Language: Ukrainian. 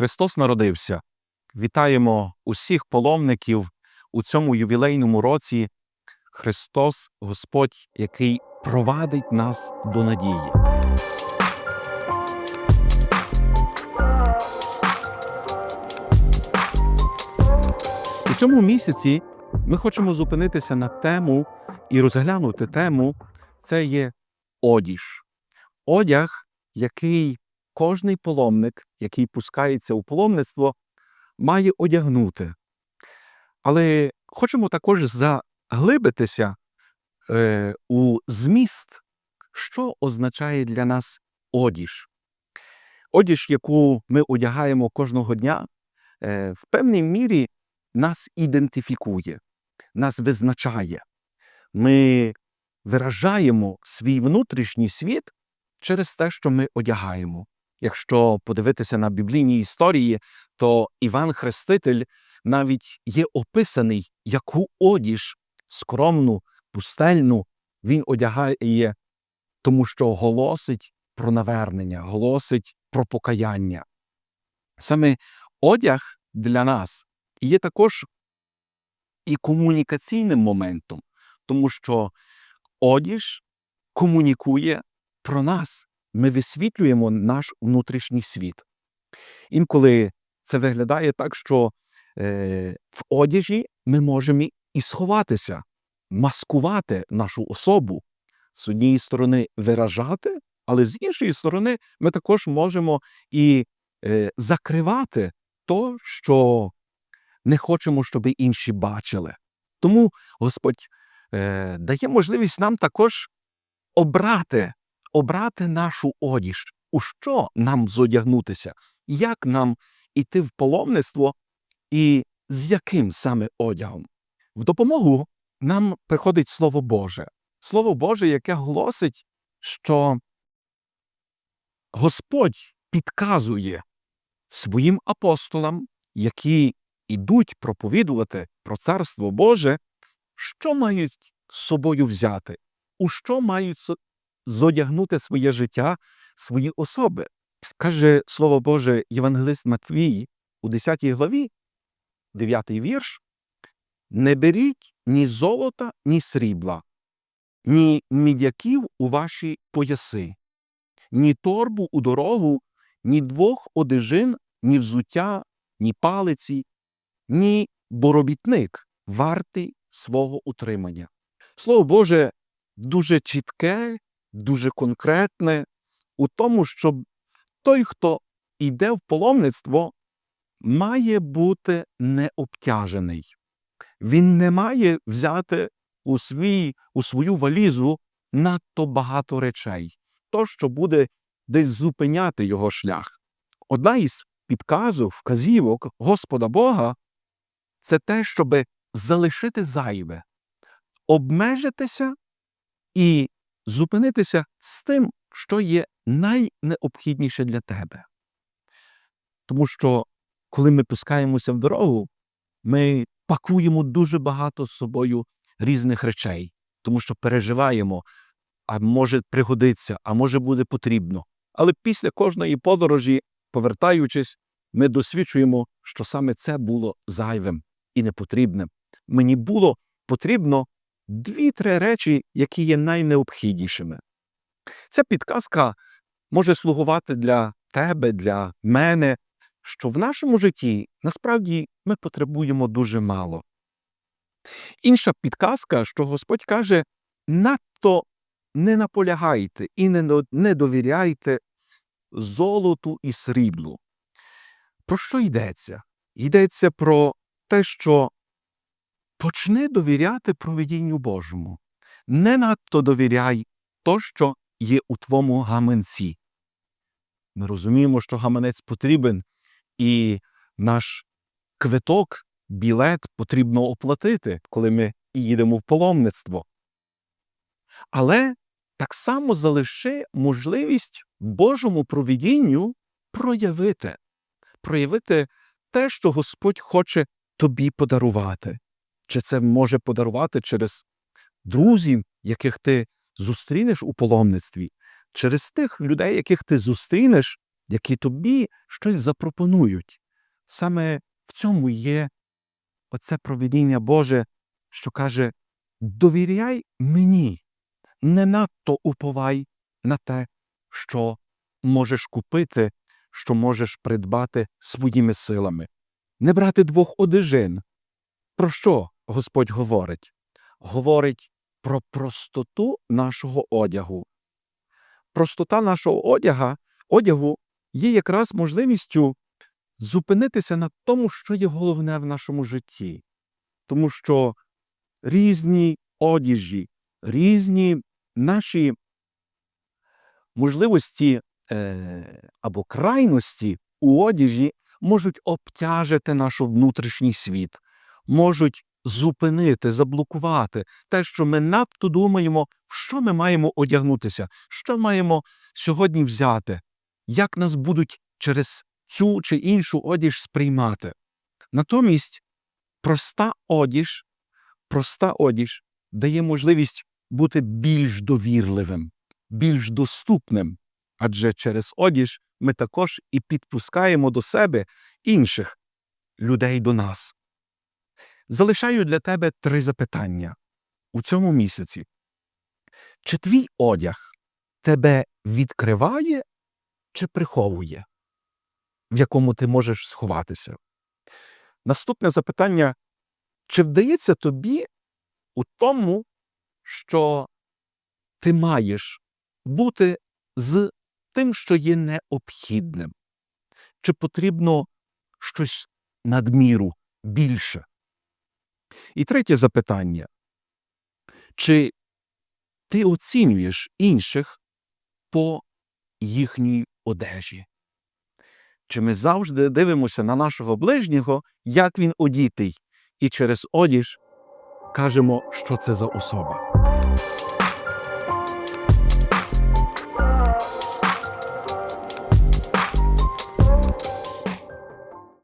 Христос народився. Вітаємо усіх паломників у цьому ювілейному році. Христос Господь, який провадить нас до надії. У цьому місяці ми хочемо зупинитися на тему і розглянути тему це є одіж. Одяг, який кожний паломник, який пускається у паломництво, має одягнути. Але хочемо також заглибитися е, у зміст, що означає для нас одіж. Одіж, яку ми одягаємо кожного дня, е, в певній мірі нас ідентифікує, нас визначає. Ми виражаємо свій внутрішній світ через те, що ми одягаємо. Якщо подивитися на біблійні історії, то Іван Хреститель навіть є описаний, яку одіж скромну, пустельну він одягає, тому що голосить про навернення, голосить про покаяння. Саме одяг для нас є також і комунікаційним моментом, тому що одіж комунікує про нас. Ми висвітлюємо наш внутрішній світ. Інколи це виглядає так, що е, в одяжі ми можемо і сховатися, маскувати нашу особу, з однієї сторони виражати, але з іншої сторони, ми також можемо і е, закривати то, що не хочемо, щоб інші бачили. Тому Господь е, дає можливість нам також обрати, обрати нашу одіж, у що нам зодягнутися, як нам іти в паломництво і з яким саме одягом. В допомогу нам приходить Слово Боже. Слово Боже, яке глосить, що Господь підказує своїм апостолам, які ідуть проповідувати про Царство Боже, що мають з собою взяти, у що мають зодягнути своє життя, свої особи. Каже Слово Боже Євангелист Матвій у 10 главі, 9 вірш: Не беріть ні золота, ні срібла, ні мідяків у ваші пояси, ні торбу у дорогу, ні двох одежин, ні взуття, ні палиці, ні боробітник вартий свого утримання. Слово Боже дуже чітке, дуже конкретне у тому, щоб той, хто йде в паломництво, має бути необтяжений. Він не має взяти у, свій, у свою валізу надто багато речей, то, що буде десь зупиняти його шлях. Одна із підказок, вказівок Господа Бога це те, щоб залишити зайве, обмежитися і зупинитися з тим, що є найнеобхідніше для тебе. Тому що, коли ми пускаємося в дорогу, ми пакуємо дуже багато з собою різних речей, тому що переживаємо, а може пригодиться, а може буде потрібно. Але після кожної подорожі, повертаючись, ми досвідчуємо, що саме це було зайвим і непотрібним. Мені було потрібно дві-три речі, які є найнеобхіднішими. Ця підказка може слугувати для тебе, для мене, що в нашому житті насправді ми потребуємо дуже мало. Інша підказка, що Господь каже, надто не наполягайте і не, довіряйте золоту і сріблу. Про що йдеться? Йдеться про те, що почни довіряти провидінню Божому. Не надто довіряй то, що є у твоєму гаманці. Ми розуміємо, що гаманець потрібен, і наш квиток, білет потрібно оплатити, коли ми їдемо в паломництво. Але так само залиши можливість Божому провидінню проявити, проявити те, що Господь хоче тобі подарувати. Чи це може подарувати через друзів, яких ти зустрінеш у паломництві, через тих людей, яких ти зустрінеш які тобі щось запропонують. Саме в цьому є оце проведіння Боже, що каже: довіряй мені, не надто уповай на те, що можеш купити, що можеш придбати своїми силами. Не брати двох одежин. Про що Господь говорить? Говорить про простоту нашого одягу. Простота нашого одяга, одягу є якраз можливістю зупинитися на тому, що є головне в нашому житті. Тому що різні одіжі, різні наші можливості е, або крайності у одіжі можуть обтяжити наш внутрішній світ, можуть зупинити, заблокувати те, що ми надто думаємо, в що ми маємо одягнутися, що маємо сьогодні взяти, як нас будуть через цю чи іншу одіж сприймати. Натомість проста одіж, проста одіж дає можливість бути більш довірливим, більш доступним, адже через одіж ми також і підпускаємо до себе інших людей до нас. Залишаю для тебе три запитання у цьому місяці. Чи твій одяг тебе відкриває чи приховує, в якому ти можеш сховатися? Наступне запитання: чи вдається тобі у тому, що ти маєш бути з тим, що є необхідним? Чи потрібно щось надміру більше? І третє запитання. Чи ти оцінюєш інших по їхній одежі? Чи ми завжди дивимося на нашого ближнього, як він одітий, і через одіж кажемо, що це за особа?